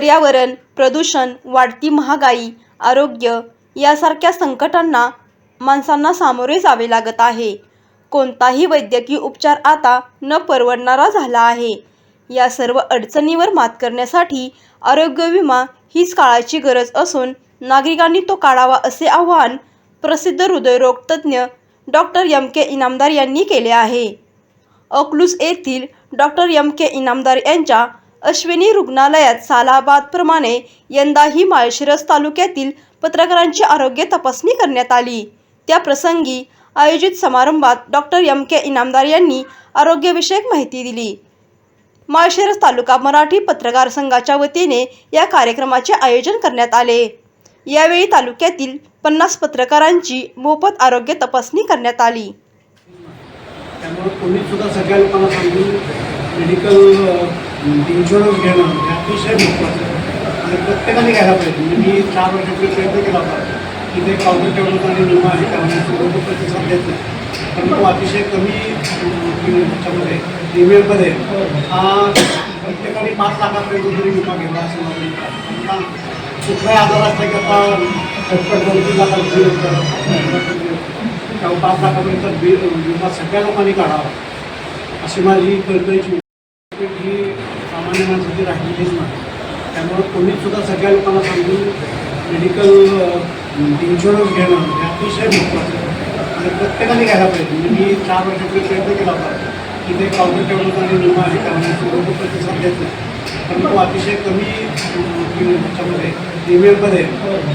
पर्यावरण प्रदूषण वाढती महागाई आरोग्य यासारख्या संकटांना माणसांना सामोरे जावे लागत आहे. कोणताही वैद्यकीय उपचार आता न परवडणारा झाला आहे. या सर्व अडचणीवर मात करण्यासाठी आरोग्य विमा हीच काळाची गरज असून नागरिकांनी तो काढावा असे आवाहन प्रसिद्ध हृदयरोग तज्ज्ञ डॉक्टर एम. के. इनामदार यांनी केले आहे. अकलूज येथील डॉक्टर एम. के. इनामदार यांच्या अश्विनी रुग्णालयात सालाबादप्रमाणे यंदाही माळशिरस तालुक्यातील पत्रकारांची आरोग्य तपासणी करण्यात आली. त्या प्रसंगी आयोजित समारंभात डॉक्टर एम. के. इनामदार यांनी आरोग्यविषयक माहिती दिली. माळशिरस तालुका मराठी पत्रकार संघाच्या वतीने या कार्यक्रमाचे आयोजन करण्यात आले. यावेळी तालुक्यातील पन्नास पत्रकारांची मोफत आरोग्य तपासणी करण्यात आली. त्यामुळे कोणी सुद्धा सगळ्या लोकांना सांगून मेडिकल इन्शुरन्स घेणं हे अतिशय महत्त्वाचं आहे आणि प्रत्येकाने घ्यायला पाहिजे. म्हणजे मी चार वर्षापूर्वी प्रयत्न केला होता की ते पावडर ठेवलं आणि विमा आहे. त्यामुळे लोक प्रतिसाद देत नाही. परंतु अतिशय कमी ह्याच्यामध्ये ईमेलमध्ये हा प्रत्येकाने पाच लाखापर्यंत तरी विमा घेतला असं मला कुठलाही आजार असल्याकरता सत्तर दोन तीन लाखात बिल होतं. पाच लाखापर्यंत बिल विमा सगळ्या लोकांनी काढावा. अशी माझी कल्पनेची सामान्य माणसाची राहिलेलीच नाही. त्यामुळं कोणीसुद्धा सगळ्या लोकांना सांगून मेडिकल इन्शुरन्स घेणं हे अतिशय महत्त्वाचं आणि प्रत्येकाने घ्यायला पाहिजे. म्हणजे मी चार वर्षापूर्वी प्रयत्न केला होता की ते पावडर ठेवलं आणि विमा आहे त्यामुळे लोक प्रतिसाद देत नाही. परंतु अतिशय कमी ह्याच्यामध्ये ईमेलमध्ये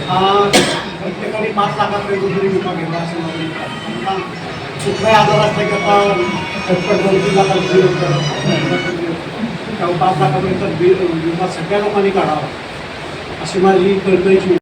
हा प्रत्येकाने पाच लाखापर्यंत तरी विमा घेतला असं मला कुठलाही आजार असल्याकरता की दोन तीन लाखात बिल होतं. लाखापर्यंत बिल विमा सगळ्या लोकांनी काढावा अशी माझी कळकळीची